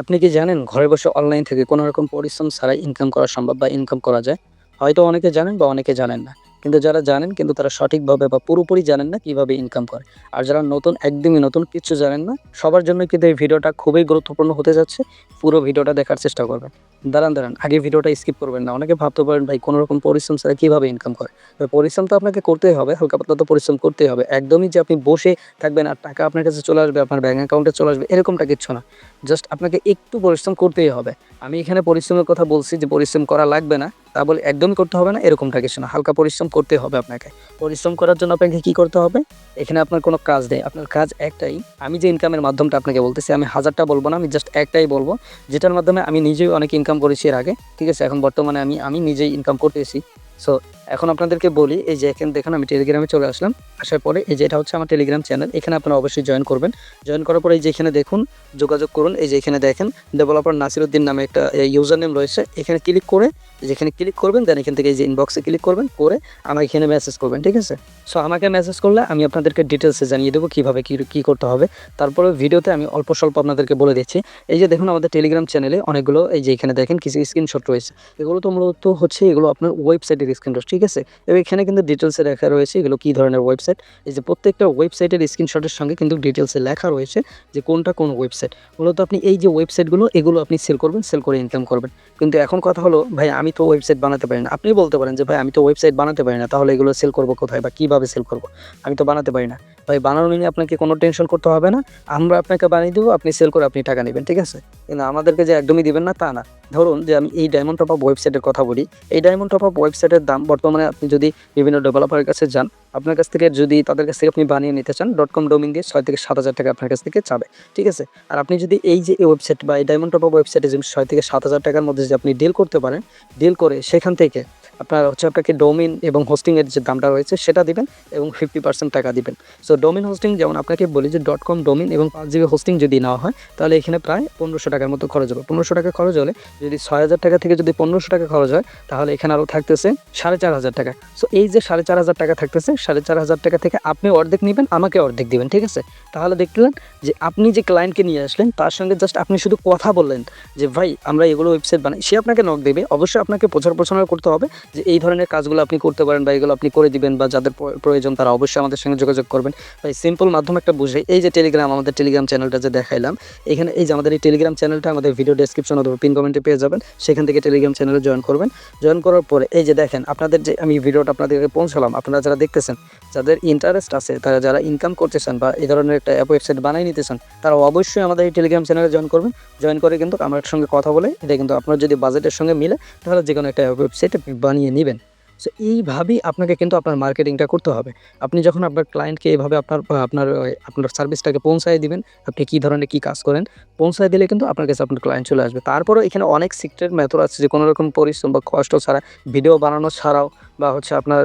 আপনি কি জানেন ঘরে বসে অনলাইন থেকে কোনো রকম পরিশ্রম ছাড়াই ইনকাম করা সম্ভব বা ইনকাম করা যায়? হয়তো অনেকে জানেন বা অনেকে জানেন না। কিন্তু যারা জানেন কিন্তু তারা সঠিকভাবে বা পুরোপুরি জানেন না কীভাবে ইনকাম করে। আর যারা নতুন, একদমই নতুন কিছু জানেন না, সবার জন্য কিন্তু এই ভিডিওটা খুবই গুরুত্বপূর্ণ হতে যাচ্ছে। পুরো ভিডিওটা দেখার চেষ্টা করবেন। দাঁড়ান দাঁড়ান, আগে ভিডিওটা স্কিপ করবেন না। অনেকে ভাবতে পারেন, ভাই কোনো রকম পরিশ্রম ছাড়া কীভাবে ইনকাম করে? তো পরিশ্রম তো আপনাকে করতেই হবে, হালকা পাতলা তো পরিশ্রম করতেই হবে। একদমই যে আপনি বসে থাকবেন আর টাকা আপনার কাছে চলে আসবে, আপনার ব্যাঙ্ক অ্যাকাউন্টে চলে আসবে, এরকমটা কিচ্ছু না। জাস্ট আপনাকে একটু পরিশ্রম করতেই হবে। আমি এখানে পরিশ্রমের কথা বলছি যে পরিশ্রম করা লাগবে না। তা বলে একদমই করতে হবে না, এরকমটা কিছু না। হালকা পরিশ্রম করতে হবে আপনাকে। পরিশ্রম করার জন্য আপনাকে কি করতে হবে? এখানে আপনার কোনো কাজ নেই। আপনার কাজ একটাই, আমি যে ইনকামের মাধ্যমটা আপনাকে বলতেছি, আমি হাজারটা বলব না, আমি জাস্ট একটাই বলব, যেটার মাধ্যমে আমি নিজেই অনেক ইনকাম করেছি এর আগে, ঠিক আছে? এখন বর্তমানে আমি আমি নিজেই ইনকাম করতেছি। সো এখন আপনাদেরকে বলি, এই যে এখানে দেখুন, আমি টেলিগ্রামে চলে আসলাম। আসার পরে এই যে এটা হচ্ছে আমার টেলিগ্রাম চ্যানেল এখানে আপনারা অবশ্যই জয়েন করবেন। জয়েন করার পরে এই যে এখানে দেখুন, যোগাযোগ করুন। এই যে এখানে দেখেন ডেভেলপার নাসিরুদ্দিন নামে একটা ইউজার নেম রয়েছে। এখানে ক্লিক করে যেখানে ক্লিক করবেন দেন এখান থেকে এই যে ইনবক্সে ক্লিক করবেন, করে আমাকে এখানে মেসেজ করবেন, ঠিক আছে? সো আমাকে মেসেজ করলে আমি আপনাদেরকে ডিটেলসে জানিয়ে দেবো কীভাবে কী কী করতে হবে। তারপরে ভিডিওতে আমি অল্প স্বল্প আপনাদেরকে বলে দিচ্ছি। এই যে দেখুন, আমাদের টেলিগ্রাম চ্যানেলে অনেকগুলো, এই যে এখানে দেখেন, কিছু স্ক্রিনশট রয়েছে। এগুলো তো মূলত হচ্ছে, এগুলো আপনার ওয়েবসাইটের স্ক্রিনশট আছে? এবং এখানে কিন্তু ডিটেলসে লেখা রয়েছে এগুলো কী ধরনের ওয়েবসাইট এই যে প্রত্যেকটা ওয়েবসাইটের স্ক্রিনশটের সঙ্গে কিন্তু ডিটেলসে লেখা রয়েছে যে কোনটা কোন ওয়েবসাইট মূলত আপনি এই যে ওয়েবসাইটগুলো এগুলো আপনি সেল করবেন সেল করে ইনকাম করবেন। কিন্তু এখন কথা হলো, ভাই, আমি তো ওয়েবসাইট বানাতে পারি না। আপনি বলতে পারেন যে, ভাই, আমি তো ওয়েবসাইট বানাতে পারি না, তাহলে এগুলো সেল করব কোথায় বা কীভাবে সেল করব? আমি তো বানাতে পারি না। ভাই বানানো নিয়ে আপনাকে কোনো টেনশন করতে হবে না। আমরা আপনাকে বানিয়ে দেবো, আপনি সেল করে আপনি টাকা নেবেন, ঠিক আছে? কিন্তু আমাদেরকে যে একদমই দিবেন না, তা না। ধরুন যে আমি এই ডায়মন্ড টপ আপ ওয়েবসাইটের কথা বলি। এই ডায়মন্ড টপ আপ ওয়েবসাইটের দাম বর্তমানে আপনি যদি বিভিন্ন ডেভেলপারের কাছে যান, আপনার কাছ থেকে যদি তাদের কাছ থেকে আপনি বানিয়ে নিতে চান ডট কম ডোমিন দিয়ে ছয় থেকে সাত হাজার টাকা আপনার কাছ থেকে চাবে, ঠিক আছে? আর আপনি যদি এই যে ওয়েবসাইট বা এই ডায়মন্ড টপ ওয়েবসাইটে যদি ছয় থেকে সাত হাজার টাকার মধ্যে যদি আপনি ডিল করতে পারেন ডিল করে সেখান থেকে আপনার হচ্ছে আপনাকে ডোমিন এবং হোস্টিংয়ের যে দামটা রয়েছে, সেটা দিবেন এবং ফিফটি পার্সেন্ট টাকা দিবেন। সো ডোমিন হোস্টিং যেমন আপনাকে বলি যে ডট কম ডোমিন এবং পাঁচ জিবি হোস্টিং যদি নেওয়া হয়, তাহলে এখানে প্রায় পনেরোশো টাকার মতো খরচ হবে। পনেরোশো টাকা খরচ হলে যদি ছয় হাজার টাকা থেকে যদি পনেরোশো টাকা খরচ হয়, তাহলে এখানে আরও থাকতেছে সাড়ে চার হাজার টাকা। সো এই যে সাড়ে চার হাজার টাকা থাকতেছে, সাড়ে চার হাজার টাকা থেকে আপনি অর্ধেক নেবেন, আমাকে অর্ধেক দিবেন, ঠিক আছে? তাহলে দেখলেন যে আপনি যে ক্লায়েন্টকে নিয়ে আসলেন, তার সঙ্গে জাস্ট আপনি শুধু কথা বললেন যে, ভাই, আমরা এগুলো ওয়েবসাইট বানাই। সে আপনাকে নক দেবে। অবশ্যই আপনাকে প্রচার প্রচারণা করতে হবে। যে এই ধরনের কাজগুলো আপনি করতে পারেন বা এগুলো আপনি করে দিবেন বা যাদের প্রয়োজন তারা অবশ্যই আমাদের সঙ্গে যোগাযোগ করবেন। ভাই সিম্পল মাধ্যম একটা বুঝে এই যে টেলিগ্রাম আমাদের টেলিগ্রাম চ্যানেলটা যে দেখাইলাম, এখানে এই যে আমাদের এই টেলিগ্রাম চ্যানেলটা আমাদের ভিডিও ডেসক্রিপশন অথবা পিন কমেন্টে পেয়ে যাবেন। সেখান থেকে টেলিগ্রাম চ্যানেলে জয়েন করবেন। জয়েন করার পরে এই যে দেখেন, আপনাদের যে আমি ভিডিওটা আপনাদেরকে পৌঁছালাম, আপনারা যারা দেখতেছেন, যাদের ইন্টারেস্ট আছে, তারা যারা ইনকাম করতে চান বা এই ধরনের একটা অ্যাপ ওয়েবসাইট বানিয়ে নিতে চান, তারা অবশ্যই আমাদের এই টেলিগ্রাম চ্যানেলে জয়েন করবেন। জয়েন করে কিন্তু আমার সঙ্গে কথা বলে, এটা কিন্তু আপনার যদি বাজেটের সঙ্গে মিলে, তাহলে যে কোনো একটা ওয়েবসাইট আপনি বানিয়ে নেবেন। সো এইভাবেই আপনাকে কিন্তু আপনার মার্কেটিংটা করতে হবে। আপনি যখন আপনার ক্লায়েন্টকে এইভাবে আপনার আপনার আপনার সার্ভিসটাকে পৌঁছায় দিবেন, আপনি কী ধরনের কী কাজ করেন, পৌঁছায় দিলে কিন্তু আপনার কাছে আপনার ক্লায়েন্ট চলে আসবে। তারপরেও এখানে অনেক সিক্রেট মেথড আছে যে কোনো রকম পরিশ্রম বা কষ্ট ছাড়া ভিডিও বানানো ছাড়াও বা হচ্ছে আপনার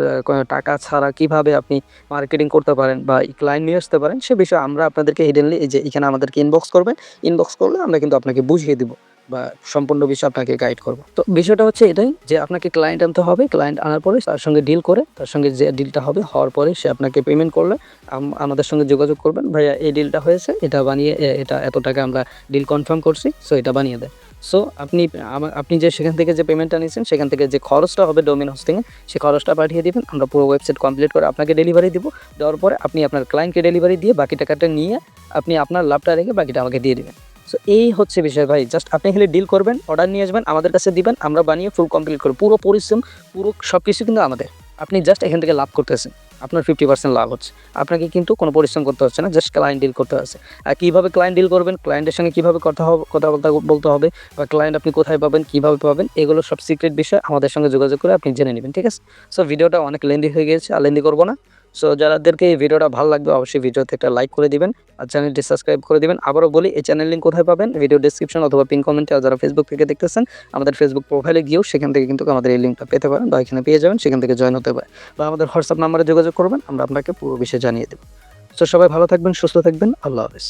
টাকা ছাড়া কীভাবে আপনি মার্কেটিং করতে পারেন বা ক্লায়েন্ট নিয়ে আসতে পারেন, সে বিষয়ে আমরা আপনাদেরকে হিডেনলি যে এখানে আমাদেরকে ইনবক্স করবেন। ইনবক্স করলে আমরা কিন্তু আপনাকে বুঝিয়ে দিব। বা সম্পূর্ণ বিষয় আপনাকে গাইড করব। তো বিষয়টা হচ্ছে এটাই যে আপনাকে ক্লায়েন্ট আনতে হবে ক্লায়েন্ট আনার পরে তার সঙ্গে ডিল করে, তার সঙ্গে যে ডিলটা হবে হওয়ার পরে সে আপনাকে পেমেন্ট করলে আম- আমাদের সঙ্গে যোগাযোগ করবেন। ভাইয়া, এই ডিলটা হয়েছে, এটা বানিয়ে এটা এত টাকা আমরা ডিল কনফার্ম করছি সো এটা বানিয়ে দেয় সো আপনি আপনি যে সেখান থেকে যে পেমেন্টটা নিয়েছেন, সেখান থেকে যে খরচটা হবে ডোমিন হোস্টিংয়ে সেই খরচটা পাঠিয়ে দেবেন। আমরা পুরো ওয়েবসাইট কমপ্লিট করে আপনাকে ডেলিভারি দিব। দেওয়ার পরে আপনি আপনার ক্লায়েন্টকে ডেলিভারি দিয়ে বাকি টাকাটা নিয়ে আপনি আপনার লাভটা রেখে বাকিটা আমাকে দিয়ে দিবেন। সো এই হচ্ছে বিষয় ভাই। জাস্ট আপনি খালি ডিল করবেন অর্ডার নিয়ে আসবেন, আমাদের কাছে দিবেন, আমরা বানিয়ে ফুল কমপ্লিট করব। পুরো পরিশ্রম, পুরো সব কিছু কিন্তু আমাদের। আপনি জাস্ট এখান থেকে লাভ করতেছেন। আপনার ফিফটি পার্সেন্ট লাভ হচ্ছে। আপনাকে কিন্তু কোনো পরিশ্রম করতে হচ্ছে না জাস্ট ক্লায়েন্ট ডিল করতে হচ্ছে। আর কীভাবে ক্লায়েন্ট ডিল করবেন ক্লায়েন্টের সঙ্গে কীভাবে কথা হবে, কথা বলতে বলতে হবে, বা ক্লায়েন্ট আপনি কোথায় পাবেন, কীভাবে পাবেন, এগুলো সব সিক্রেট বিষয় আমাদের সঙ্গে যোগাযোগ করে আপনি জেনে নেবেন, ঠিক আছে? সো ভিডিওটা অনেক লেন্দি হয়ে গিয়েছে, আর লেন্দি করব না। সো যাদেরকে এই ভিডিওটা ভালো লাগবে, অবশ্যই ভিডিওতে একটা লাইক করে দিবেন আর চ্যানেলটি সাবস্ক্রাইব করে দিবেন। আবারও বলি, এই চ্যানেল লিঙ্ক কোথায় পাবেন? ভিডিও ডিসক্রিপশন অথবা পিন কমেন্টে আর যারা ফেসবুক থেকে দেখতেছেন, আমাদের ফেসবুক প্রোফাইলে গিয়েও সেখান থেকে কিন্তু আমাদের এই লিঙ্কটা পেতে পারেন বা এখানে পেয়ে যাবেন, সেখান থেকে জয়েন হতে পারে বা আমাদের হোয়াটসঅ্যাপ নাম্বারে যোগাযোগ করবেন, আমরা আপনাকে পুরো বিষয়ে জানিয়ে দেবো। সো সবাই ভালো থাকবেন, সুস্থ থাকবেন, আল্লাহ হাফেজ।